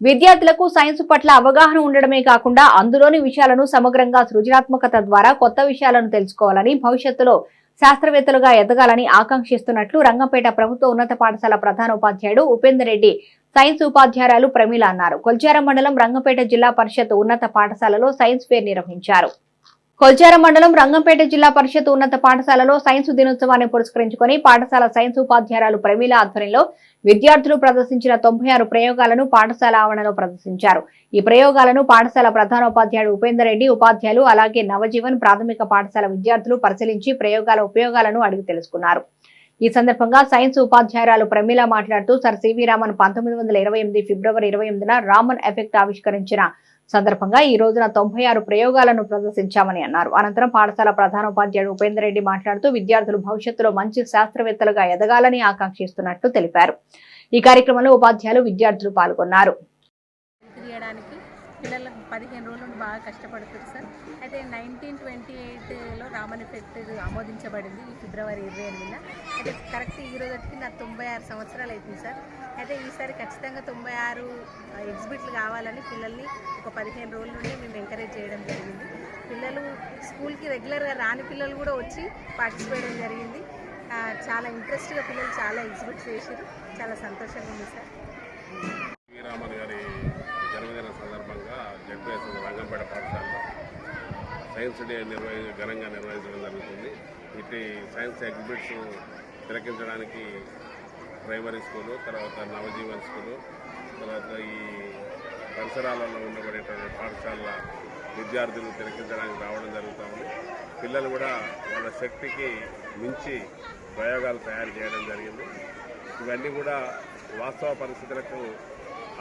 విద్యార్థులకు సైన్స్ పట్ల అవగాహన ఉండడమే కాకుండా అందులోని విషయాలను సమగ్రంగా సృజనాత్మకత ద్వారా కొత్త విషయాలను తెలుసుకోవాలని భవిష్యత్తులో శాస్త్రవేత్తలుగా ఎదగాలని ఆకాంక్షిస్తున్నట్లు రంగంపేట ప్రభుత్వ ఉన్నత పాఠశాల ప్రధాన ఉపాధ్యాయుడు ఉపేందర్ రెడ్డి సైన్స్ ఉపాధ్యాయురాలు ప్రమీల అన్నారు. కొల్చారం మండలం రంగంపేట జిల్లా పరిషత్ ఉన్నత పాఠశాలలో సైన్స్ ఫేర్ నిర్వహించారు. కొల్చారం మండలం రంగంపేట జిల్లా పరిషత్ ఉన్నత పాఠశాలలో సైన్స్ దినోత్సవాన్ని పురస్కరించుకొని పాఠశాల సైన్స్ ఉపాధ్యాయురాలు ప్రమీల ఆధ్వర్యంలో విద్యార్థులు ప్రదర్శించిన తొంభై ఆరు ప్రయోగాలను పాఠశాల ఆవరణలో ప్రదర్శించారు. ఈ ప్రయోగాలను పాఠశాల ప్రధానోపాధ్యాయుడు ఉపేందర్ రెడ్డి ఉపాధ్యాయులు అలాగే నవజీవన్ ప్రాథమిక పాఠశాల విద్యార్థులు పరిశీలించి ప్రయోగాల ఉపయోగాలను అడిగి తెలుసుకున్నారు. ఈ సందర్భంగా సైన్స్ ఉపాధ్యాయురాలు ప్రమీల మాట్లాడుతూ సర్ సివి రామన్ పంతొమ్మిది వందల ఇరవై ఎనిమిది ఫిబ్రవరి ఇరవై ఎనిమిదిన రామన్ ఎఫెక్ట్ ఆవిష్కరించిన సందర్భంగా ఈ రోజున తొంభై ఆరు ప్రయోగాలను ప్రదర్శించామని అన్నారు. అనంతరం పాఠశాల ప్రధానోపాధ్యాయుడు ఉపేందర్ రెడ్డి మాట్లాడుతూ విద్యార్థులు భవిష్యత్తులో మంచి శాస్త్రవేత్తలుగా ఎదగాలని ఆకాంక్షిస్తున్నట్లు తెలిపారు. ఈ కార్యక్రమంలో ఉపాధ్యాయులు విద్యార్థులు పాల్గొన్నారు. పిల్లలకు పదిహేను రోజుల నుండి బాగా కష్టపడుతుంది సార్. అయితే నైన్టీన్ ట్వంటీ ఎయిట్లో రామన్ ఎఫెక్ట్ ఆమోదించబడింది ఈ ఫిబ్రవరి ఇరవై ఎనిమిదిన. అయితే కరెక్ట్ ఈ రోజుకి నాకు తొంభై ఆరు సంవత్సరాలు అవుతుంది సార్. అయితే ఈసారి ఖచ్చితంగా తొంభై ఆరు ఎగ్జిబిట్లు కావాలని పిల్లల్ని ఒక పదిహేను రోజుల నుండి మేము ఎంకరేజ్ చేయడం జరిగింది. పిల్లలు స్కూల్కి రెగ్యులర్గా రాని పిల్లలు కూడా వచ్చి పార్టిసిపేట్ చేయడం జరిగింది. చాలా ఇంట్రెస్ట్గా పిల్లలు చాలా ఎగ్జిబిట్స్ చేసారు చాలా సంతోషంగా ఉంది సార్ శ్రీరామన్ గారి జన్మదిన సందర్భంగా జడ్పీఎస్ రంగంపేట పాఠశాలలో సైన్స్ డే నిర్వహి ఘనంగా నిర్వహించడం జరుగుతుంది. ఇటు సైన్స్ ఎగ్జిబిట్స్ తిలకించడానికి ప్రైమరీ స్కూలు తర్వాత నవజీవన్ స్కూలు తర్వాత ఈ పరిసరాలలో ఉండబడేటువంటి పాఠశాలల విద్యార్థులు తిలకించడానికి రావడం జరుగుతూ ఉంది. పిల్లలు కూడా వాళ్ళ శక్తికి మించి ప్రయోగాలు తయారు చేయడం జరిగింది. ఇవన్నీ కూడా వాస్తవ పరిస్థితులకు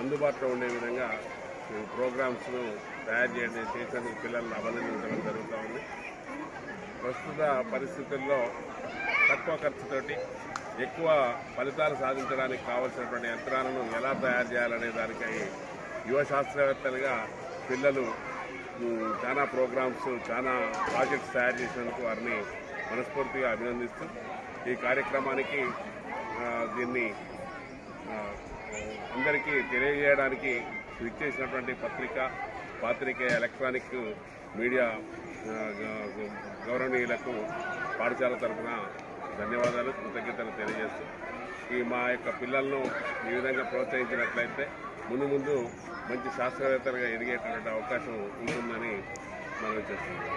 అందుబాటులో ఉండే విధంగా ఈ ప్రోగ్రామ్స్ను తయారు చేయడం చేసేందుకు పిల్లలను అభినందించడం జరుగుతూ ఉంది. ప్రస్తుత పరిస్థితుల్లో తక్కువ ఖర్చుతోటి ఎక్కువ ఫలితాలు సాధించడానికి కావలసినటువంటి యంత్రాలను ఎలా తయారు చేయాలనే దానికై యువ శాస్త్రవేత్తలుగా పిల్లలు చాలా ప్రోగ్రామ్స్ చాలా ప్రాజెక్ట్స్ తయారు చేసినందుకు వారిని మనస్ఫూర్తిగా అభినందిస్తూ ఈ కార్యక్రమానికి దీన్ని అందరికీ తెలియజేయడానికి విచ్చేసినటువంటి పత్రిక పాత్రికే ఎలక్ట్రానిక్ మీడియా గౌరవనీయులకు పాఠశాల తరఫున ధన్యవాదాలు కృతజ్ఞతలు తెలియజేస్తూ ఈ మా యొక్క పిల్లలను ఈ విధంగా ప్రోత్సహించినట్లయితే ముందు ముందు మంచి శాస్త్రవేత్తలుగా ఎదిగేటటువంటి అవకాశం ఉంటుందని మనం చేస్తున్నాం.